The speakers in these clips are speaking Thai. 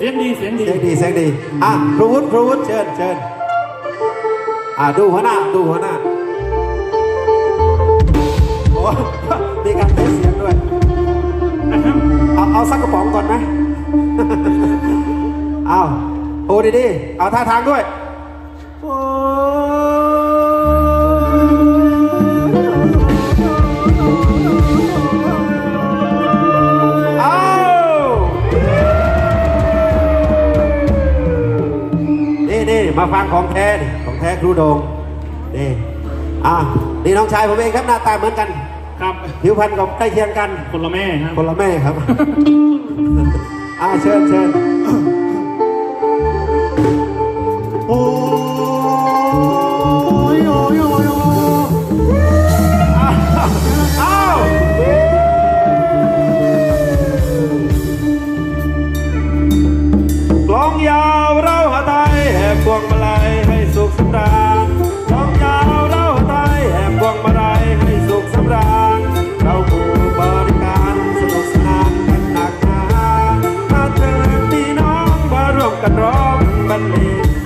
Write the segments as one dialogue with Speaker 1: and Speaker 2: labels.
Speaker 1: เสียงดีเสียงดี
Speaker 2: เสียงดีเสียงดีอะครูวุฒิครูวุฒิเชิญเชิญอะดูหัวหน้าดูหัวหน้าโอ้มีการเทสเสียงด้วยเอาเอาสักกระป๋องก่อนไหมเอาโอ้ดีดีเอาท่าทางด้วย มาฟังของแท้ของแท้ครูโดงนี่อะนี่น้องชายผมเองครับหน้าตาเหมือนกัน
Speaker 1: ครับ
Speaker 2: ผิวพรรณก็ใกล้เคียงกัน
Speaker 1: คนละแม่ครับ
Speaker 2: คนละแม่ครับ อ่าเชิญเชิญ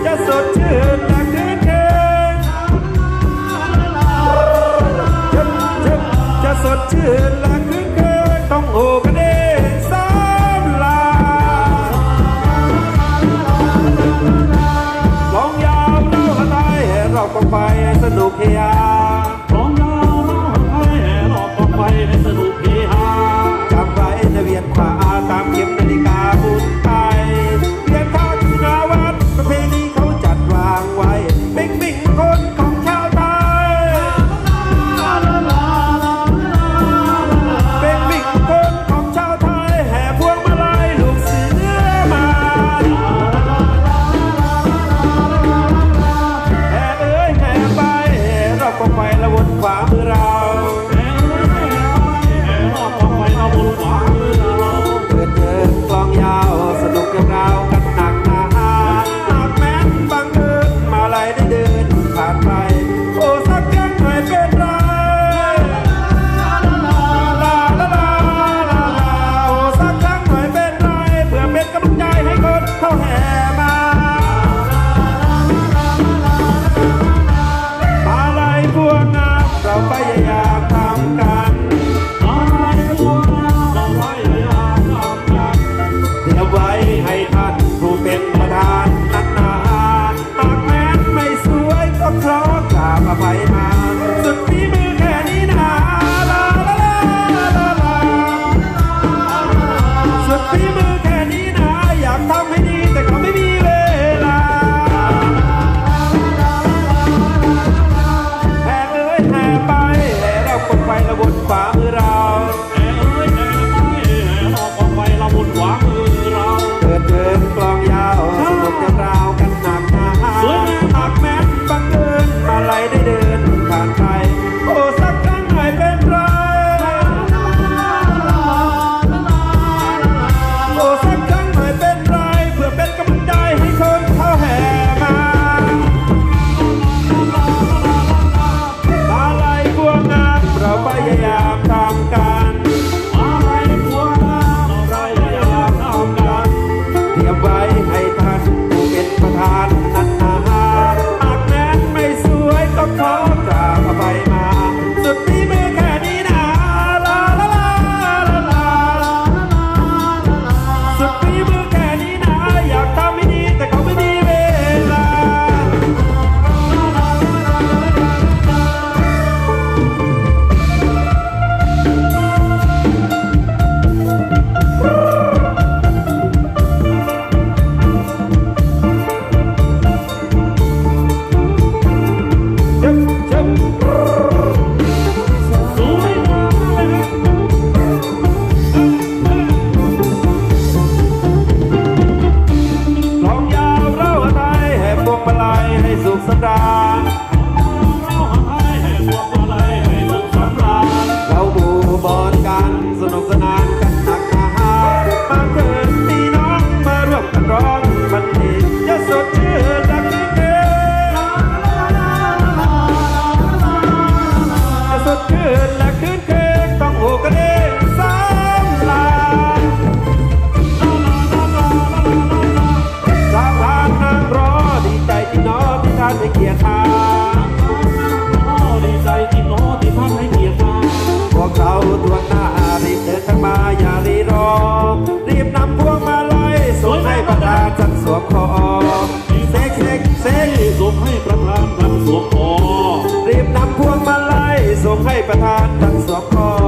Speaker 2: จะสดชื่นดังคืนเดิมจะจะจะสดชื่นดั
Speaker 1: งคื
Speaker 2: น บนฝ่ามือเรา
Speaker 3: apart.